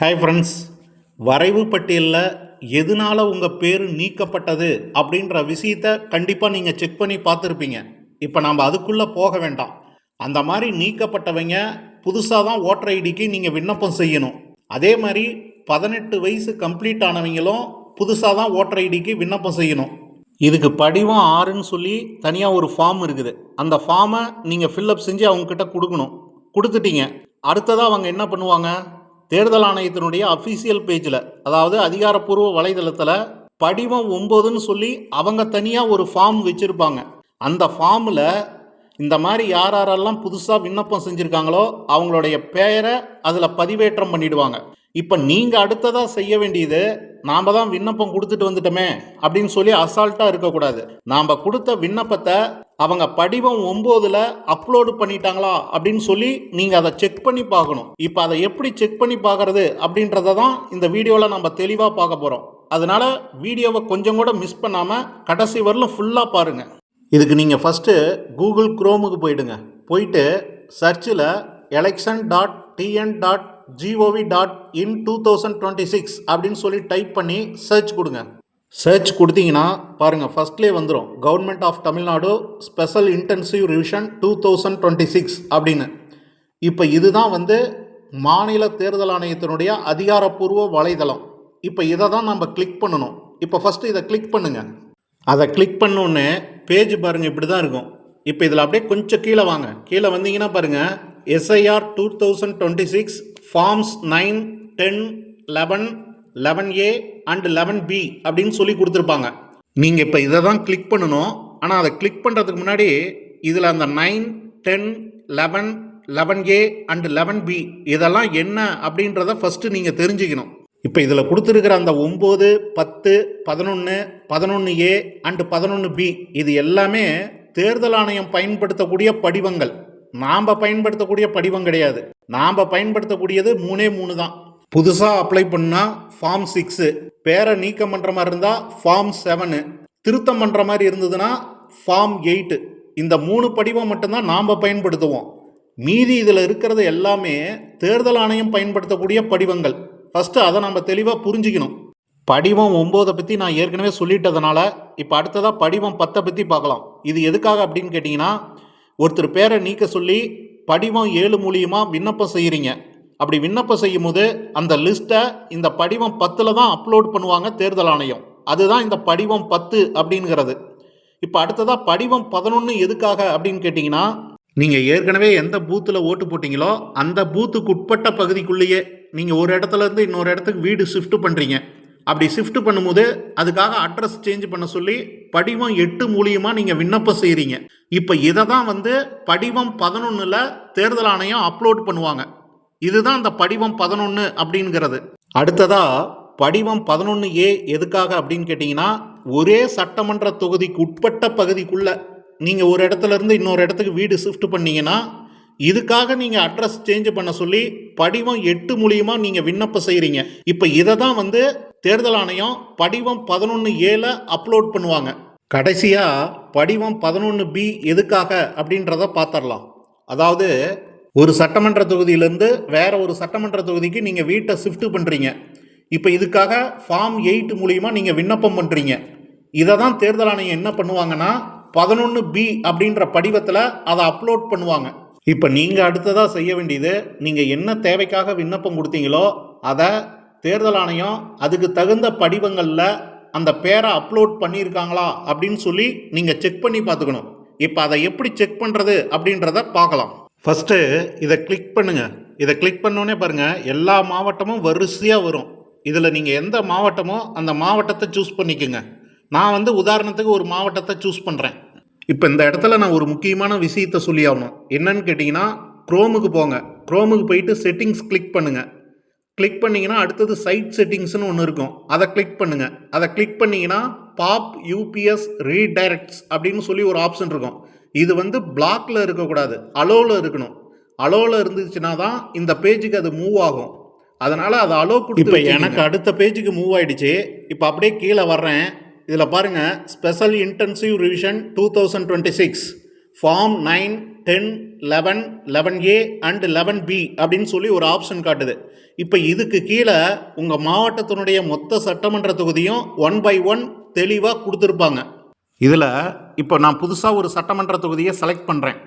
Hi friends வரைவு பட்டியலில் எதனால உங்கள் பேர் நீக்கப்பட்டது அப்படின்ற விஷயத்த கண்டிப்பாக நீங்கள் செக் பண்ணி பார்த்துருப்பீங்க. இப்போ நாம் அதுக்குள்ளே போக வேண்டாம். அந்த மாதிரி நீக்கப்பட்டவங்க புதுசாக தான் ஓட்டர் ஐடிக்கு நீங்கள் விண்ணப்பம் செய்யணும். அதே மாதிரி பதினெட்டு வயசு கம்ப்ளீட் ஆனவங்களும் புதுசாக தான் ஓட்டர் ஐடிக்கு விண்ணப்பம் செய்யணும். இதுக்கு படிவம் ஆறுன்னு சொல்லி தனியாக ஒரு ஃபார்ம் இருக்குது. அந்த ஃபார்மை நீங்கள் ஃபில்லப் செஞ்சு அவங்கக்கிட்ட கொடுக்கணும். கொடுத்துட்டீங்க. அடுத்ததாக அவங்க என்ன பண்ணுவாங்க? தேர்தல் ஆணையத்தினுடைய அஃபீஷியல் பேஜில் அதாவது அதிகாரப்பூர்வ வலைதளத்தில் படிவம் ஒம்போதுன்னு சொல்லி அவங்க தனியாக ஒரு ஃபார்ம் வச்சுருப்பாங்க. அந்த ஃபார்மில் இந்த மாதிரி யார் யாரெல்லாம் புதுசாக விண்ணப்பம் செஞ்சுருக்காங்களோ அவங்களுடைய பெயரை அதில் பதிவேற்றம் பண்ணிடுவாங்க. இப்போ நீங்கள் அடுத்ததாக செய்ய வேண்டியது நாம் தான் விண்ணப்பம் கொடுத்துட்டு வந்துட்டோமே அப்படின்னு சொல்லி அசால்ட்டாக இருக்கக்கூடாது. நாம் கொடுத்த விண்ணப்பத்தை அவங்க படிவம் ஒம்போதில் அப்லோடு பண்ணிட்டாங்களா அப்படின்னு சொல்லி நீங்கள் அதை செக் பண்ணி பார்க்கணும். இப்போ அதை எப்படி செக் பண்ணி பார்க்கறது அப்படின்றத தான் இந்த வீடியோவில் நம்ம தெளிவாக பார்க்க போகிறோம் அதனால் வீடியோவை கொஞ்சம் கூட மிஸ் பண்ணாமல் கடைசி வரலும் ஃபுல்லாக பாருங்கள் இதுக்கு நீங்கள் ஃபஸ்ட்டு கூகுள் குரோமுக்கு போயிடுங்க. போயிட்டு சர்ச்சில் election dot TN dot GOV dot in two thousand twenty six அப்படின்னு சொல்லி டைப் பண்ணி சர்ச் கொடுங்க. சர்ச் கொடுத்தீங்கன்னா பாருங்கள் ஃபஸ்ட்லேயே வந்துடும் government of Tamil Nadu special intensive revision two thousand twenty six அப்படின்னு. இப்போ இதுதான் வந்து மாநில தேர்தல் ஆணையத்தினுடைய அதிகாரப்பூர்வ வலைதளம். இப்போ இதை தான் நம்ம கிளிக் பண்ணணும். இப்போ ஃபஸ்ட்டு இதை கிளிக் பண்ணுங்கள் அதை கிளிக் பண்ணோன்னே பேஜ் பாருங்கள் இப்படி தான் இருக்கும். இப்போ இதில் அப்படியே கொஞ்சம் கீழே வாங்க. கீழே வந்தீங்கன்னா பாருங்கள் SIR two thousand twenty six forms nine ten eleven eleven A and eleven B அப்படின்னு சொல்லி கொடுத்துருப்பாங்க. நீங்கள் இப்போ இதை தான் கிளிக் பண்ணணும். ஆனால் அதை கிளிக் பண்ணுறதுக்கு முன்னாடி இதில் அந்த nine ten eleven eleven A and eleven B இதெல்லாம் என்ன அப்படின்றத ஃபஸ்ட்டு நீங்கள் தெரிஞ்சுக்கணும். இப்போ இதில் கொடுத்துருக்கிற அந்த ஒம்பது பத்து பதினொன்று பதினொன்று ஏ அண்டு பதினொன்று பி இது எல்லாமே தேர்தல் ஆணையம் பயன்படுத்தக்கூடிய படிவங்கள். நாம் பயன்படுத்தக்கூடிய படிவம் கிடையாது. நாம் பயன்படுத்தக்கூடியது மூணே மூணு தான். புதுசாக அப்ளை பண்ணால் ஃபார்ம் சிக்ஸு பேரை நீக்கம் பண்ணுற மாதிரி இருந்தால் ஃபார்ம் செவனு திருத்தம் பண்ணுற மாதிரி இருந்ததுன்னா ஃபார்ம் எயிட்டு இந்த மூணு படிவம் மட்டும்தான் நாம் பயன்படுத்துவோம். மீதி இதில் இருக்கிறது எல்லாமே தேர்தல் ஆணையம் பயன்படுத்தக்கூடிய படிவங்கள். ஃபஸ்ட்டு அதை நம்ம தெளிவாக புரிஞ்சுக்கணும். படிவம் ஒம்போதை பற்றி நான் ஏற்கனவே சொல்லிட்டதுனால இப்போ அடுத்ததாக படிவம் பத்தை பற்றி பார்க்கலாம். இது எதுக்காக அப்படின்னு கேட்டிங்கன்னா ஒருத்தர் பேரை நீக்க சொல்லி படிவம் ஏழு மூலியமாக விண்ணப்பம் செய்கிறீங்க அப்படி விண்ணப்பம் செய்யும் போது அந்த லிஸ்ட்டை இந்த படிவம் பத்தில் தான் அப்லோட் பண்ணுவாங்க தேர்தல் ஆணையம். அதுதான் இந்த படிவம் பத்து அப்படிங்கிறது. இப்போ அடுத்ததாக படிவம் பதினொன்று எதுக்காக அப்படின்னு கேட்டிங்கன்னா நீங்கள் ஏற்கனவே எந்த பூத்தில் ஓட்டு போட்டிங்களோ அந்த பூத்துக்கு உட்பட்ட பகுதிக்குள்ளேயே நீங்கள் ஒரு இடத்துல இருந்து இன்னொரு இடத்துக்கு வீடு ஷிஃப்ட் பண்ணுறீங்க அப்படி ஷிஃப்ட் பண்ணும்போது அதுக்காக அட்ரஸ் சேஞ்ச் பண்ண சொல்லி படிவம் எட்டு மூலியமாக நீங்கள் விண்ணப்பம் செய்கிறீங்க இப்போ இதை தான் வந்து படிவம் பதினொன்றில் தேர்தல் ஆணையம் அப்லோட் பண்ணுவாங்க. இதுதான் அந்த படிவம் பதினொன்று அப்படிங்கிறது. அடுத்ததா படிவம் பதினொன்று ஏ எதுக்காக அப்படின்னு கேட்டிங்கன்னா ஒரே சட்டமன்ற தொகுதிக்கு உட்பட்ட பகுதிக்குள்ள நீங்கள் ஒரு இடத்துல இருந்து இன்னொரு இடத்துக்கு வீடு ஷிஃப்ட் பண்ணீங்கன்னா இதுக்காக நீங்கள் அட்ரஸ் சேஞ்ச் பண்ண சொல்லி படிவம் எட்டு மூலியமாக நீங்கள் விண்ணப்பம் செய்கிறீங்க இப்போ இதை தான் வந்து தேர்தல் ஆணையம் படிவம் பதினொன்று ஏல அப்லோட் பண்ணுவாங்க. கடைசியாக படிவம் பதினொன்று பி எதுக்காக அப்படின்றத பார்த்துடலாம். அதாவது ஒரு சட்டமன்ற தொகுதியிலேருந்து வேற ஒரு சட்டமன்ற தொகுதிக்கு நீங்கள் வீட்டை ஷிஃப்ட் பண்ணுறீங்க இப்போ இதுக்காக ஃபார்ம் எயிட் மூலிமா நீங்கள் விண்ணப்பம் பண்ணுறீங்க இதை தான் தேர்தல் ஆணையம் என்ன பண்ணுவாங்கன்னா பதினொன்று பி அப்படின்ற படிவத்தில் அதை அப்லோட் பண்ணுவாங்க. இப்போ நீங்கள் அடுத்ததாக செய்ய வேண்டியது நீங்கள் என்ன தேவைக்காக விண்ணப்பம் கொடுத்தீங்களோ அதை தேர்தல் ஆணையம் அதுக்கு தகுந்த படிவங்களில் அந்த பேரை அப்லோட் பண்ணியிருக்காங்களா அப்படின்னு சொல்லி நீங்கள் செக் பண்ணி பார்த்துக்கணும். இப்போ அதை எப்படி செக் பண்ணுறது அப்படின்றத பார்க்கலாம். ஃபஸ்ட்டு இதை கிளிக் பண்ணுங்கள் இதை கிளிக் பண்ணோன்னே பாருங்கள் எல்லா மாவட்டமும் வரிசையாக வரும். இதில் நீங்கள் எந்த மாவட்டமோ அந்த மாவட்டத்தை சூஸ் பண்ணிக்கோங்க. நான் வந்து உதாரணத்துக்கு ஒரு மாவட்டத்தை சூஸ் பண்ணுறேன் இப்போ இந்த இடத்துல நான் ஒரு முக்கியமான விஷயத்தை சொல்லி ஆகணும். என்னன்னு கேட்டிங்கன்னா க்ரோமுக்கு போங்க. க்ரோமுக்கு போயிட்டு செட்டிங்ஸ் கிளிக் பண்ணுங்கள் கிளிக் பண்ணிங்கன்னா அடுத்தது சைட் செட்டிங்ஸ்னு ஒன்று இருக்கும். அதை கிளிக் பண்ணுங்கள் அதை கிளிக் பண்ணிங்கன்னா பாப் யூபிஎஸ் ரீடைரக்ட்ஸ் அப்படின்னு சொல்லி ஒரு ஆப்ஷன் இருக்கும். இது வந்து பிளாக்ல இருக்கக்கூடாது. அலோவில் இருக்கணும். அலோவில் இருந்துச்சுன்னா தான் இந்த பேஜுக்கு அது மூவ் ஆகும். அதனால் அது அலோ இப்போ எனக்கு அடுத்த பேஜுக்கு மூவ் ஆயிடுச்சு. இப்போ அப்படியே கீழே வர்றேன். இதில் பாருங்கள் special intensive revision two thousand twenty six form nine ten eleven eleven A and eleven B அப்படின்னு சொல்லி ஒரு ஆப்ஷன் காட்டுது. இப்போ இதுக்கு கீழே உங்கள் மாவட்டத்தினுடைய மொத்த சட்டமன்ற தொகுதியும் ஒன் பை ஒன் தெளிவாக கொடுத்துருப்பாங்க. இதில் இப்போ நான் புதுசாக ஒரு சட்டமன்ற தொகுதியை செலக்ட் பண்ணுறேன்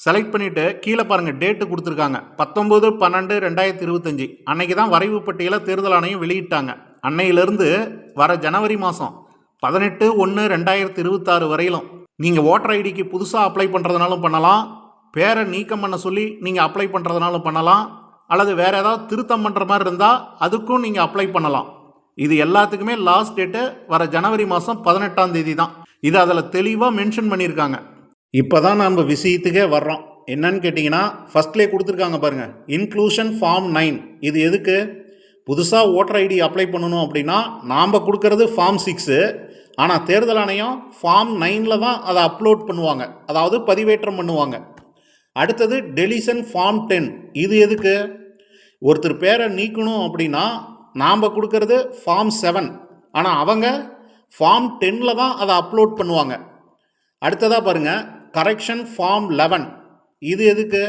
செலக்ட் பண்ணிவிட்டு கீழே பாருங்கள் டேட்டு கொடுத்துருக்காங்க. பத்தொம்போது பன்னெண்டு ரெண்டாயிரத்தி இருபத்தஞ்சி. அன்னைக்கு தான் வரைவு பட்டியலை தேர்தல் ஆணையம் வெளியிட்டாங்க. அன்னையிலேருந்து வர ஜனவரி மாதம் பதினெட்டு ஒன்று ரெண்டாயிரத்தி இருபத்தாறு வரையிலும் நீங்கள் ஓட்டர் ஐடிக்கு புதுசாக அப்ளை பண்ணுறதுனாலும் பண்ணலாம். பேரை நீக்கம் பண்ண சொல்லி நீங்கள் அப்ளை பண்ணுறதுனாலும் பண்ணலாம். அல்லது வேறு ஏதாவது திருத்தம் பண்ணுற மாதிரி இருந்தால் அதுக்கும் நீங்கள் அப்ளை பண்ணலாம். இது எல்லாத்துக்குமே லாஸ்ட் டேட்டு வர ஜனவரி மாதம் பதினெட்டாம் தேதி தான். இது அதில் தெளிவாக மென்ஷன் பண்ணியிருக்காங்க. இப்போ தான் நம்ம விஷயத்துக்கே வர்றோம். என்னன்னு கேட்டிங்கன்னா ஃபஸ்ட்லேயே கொடுத்துருக்காங்க பாருங்கள் இன்க்ளூஷன் ஃபார்ம் நைன் இது எதுக்கு? புதுசாக ஓட்டர் ஐடி அப்ளை பண்ணணும் அப்படின்னா நாம் கொடுக்கறது ஃபார்ம் சிக்ஸு ஆனால் தேர்தல் ஆணையம் ஃபார்ம் நைனில் தான் அதை அப்லோட் பண்ணுவாங்க. அதாவது பதிவேற்றம் பண்ணுவாங்க. அடுத்தது டெலிசன் ஃபார்ம் டென் இது எதுக்கு? ஒருத்தர் பேரை நீக்கணும் அப்படின்னா நாம் கொடுக்கறது ஃபார்ம் செவன் ஆனால் அவங்க ஃபார்ம் டென்னில் தான் அதை அப்லோட் பண்ணுவாங்க. அடுத்ததாக பாருங்கள் கரெக்ஷன் ஃபார்ம் லெவன் இது எதுக்கு?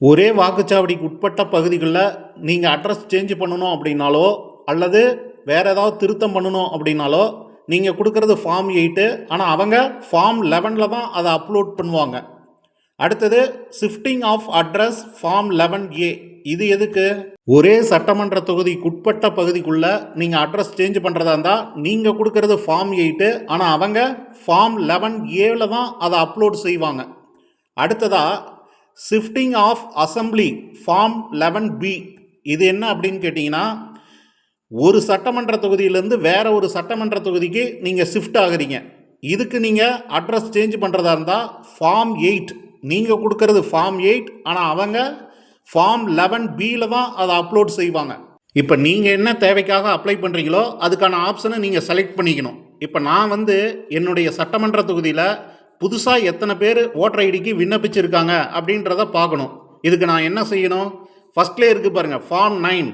ஒரே வாக்குச்சாவடிக்கு உட்பட்ட பகுதிகளில் நீங்கள் அட்ரஸ் சேஞ்ச் பண்ணணும் அப்படின்னாலோ அல்லது வேறு ஏதாவது திருத்தம் பண்ணணும் அப்படின்னாலோ நீங்கள் கொடுக்குறது ஃபார்ம் எயிட்டு ஆனால் அவங்க ஃபார்ம் லெவனில் தான் அதை அப்லோட் பண்ணுவாங்க. அடுத்தது shifting of address form eleven A இது எதுக்கு? ஒரே சட்டமன்ற தொகுதிக்குட்பட்ட பகுதிக்குள்ள நீங்கள் அட்ரஸ் சேஞ்ச் பண்ணுறதா இருந்தால் நீங்கள் கொடுக்கறது ஃபார்ம் எயிட்டு ஆனால் அவங்க ஃபார்ம் லெவன் ஏவில் தான் அதை அப்லோட் செய்வாங்க. அடுத்ததா shifting of assembly form eleven B இது என்ன அப்படின்னு கேட்டிங்கன்னா ஒரு சட்டமன்ற தொகுதியிலேருந்து வேற ஒரு சட்டமன்ற தொகுதிக்கு நீங்கள் ஷிஃப்ட் ஆகுறீங்க. இதுக்கு நீங்கள் அட்ரஸ் சேஞ்ச் பண்ணுறதா இருந்தால் ஃபார்ம் எயிட் நீங்கள் கொடுக்கறது ஃபார்ம் எயிட் ஆனால் அவங்க ஃபார்ம் லெவன் பியில் தான் அதை அப்லோட் செய்வாங்க. இப்போ நீங்கள் என்ன தேவைக்காக அப்ளை பண்ணுறீங்களோ அதுக்கான ஆப்ஷனை நீங்கள் செலக்ட் பண்ணிக்கணும். இப்போ நான் வந்து என்னுடைய சட்டமன்ற தொகுதியில் புதுசாக எத்தனை பேர் ஓட்டர் ஐடிக்கு விண்ணப்பிச்சிருக்காங்க அப்படின்றத பார்க்கணும். இதுக்கு நான் என்ன செய்யணும்? ஃபஸ்ட்லேயே இருக்குது பாருங்கள் ஃபார்ம் நைன்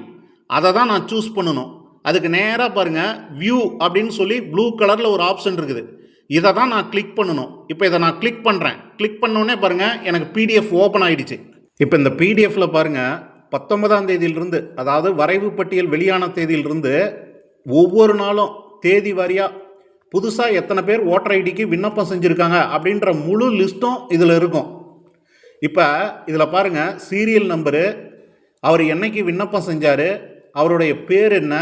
அதை தான் நான் சூஸ் பண்ணணும். அதுக்கு நேராக பாருங்கள் வியூ அப்படின்னு சொல்லி ப்ளூ கலரில் ஒரு ஆப்ஷன் இருக்குது. இதை தான் நான் கிளிக் பண்ணணும். இப்போ இதை நான் கிளிக் பண்ணுறேன் கிளிக் பண்ணோன்னே பாருங்கள் எனக்கு பிடிஎஃப் ஓப்பன் ஆகிடுச்சு இப்போ இந்த பிடிஎஃப்பில் பாருங்கள் பத்தொன்பதாம் தேதியிலிருந்து அதாவது வரைவு பட்டியல் வெளியான தேதியிலிருந்து ஒவ்வொரு நாளும் தேதி வாரியாக புதுசாக எத்தனை பேர் ஓட்டர் ஐடிக்கு விண்ணப்பம் செஞ்சுருக்காங்க அப்படின்ற முழு லிஸ்ட்டும் இதில் இருக்கும். இப்போ இதில் பாருங்கள் சீரியல் நம்பரு அவர் என்னைக்கு விண்ணப்பம் செஞ்சார் அவருடைய பேர் என்ன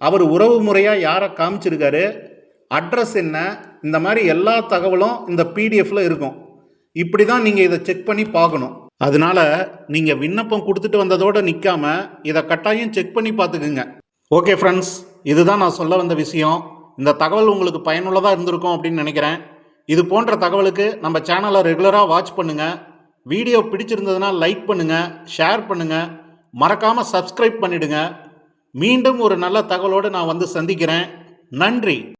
அவர் உறவு முறையாக யாரை காமிச்சிருக்காரு அட்ரஸ் என்ன? இந்த மாதிரி எல்லா தகவலும் இந்த பிடிஎஃப்ல இருக்கும். இப்படி தான் நீங்கள் இதை செக் பண்ணி பார்க்கணும். அதனால நீங்கள் விண்ணப்பம் கொடுத்துட்டு வந்ததோடு நிற்காம இதை கட்டாயம் செக் பண்ணி பார்த்துக்குங்க. ஓகே ஃப்ரெண்ட்ஸ் இதுதான் நான் சொல்ல வந்த விஷயம். இந்த தகவல் உங்களுக்கு பயனுள்ளதாக இருந்திருக்கும் அப்படின்னு நினைக்கிறேன். இது போன்ற தகவலுக்கு நம்ம சேனலை ரெகுலராக வாட்ச் பண்ணுங்கள் வீடியோ பிடிச்சிருந்ததுன்னா லைக் பண்ணுங்கள் ஷேர் பண்ணுங்கள் மறக்காமல் சப்ஸ்கிரைப் பண்ணிடுங்க. மீண்டும் ஒரு நல்ல தகவலோடு நான் வந்து சந்திக்கிறேன். நன்றி.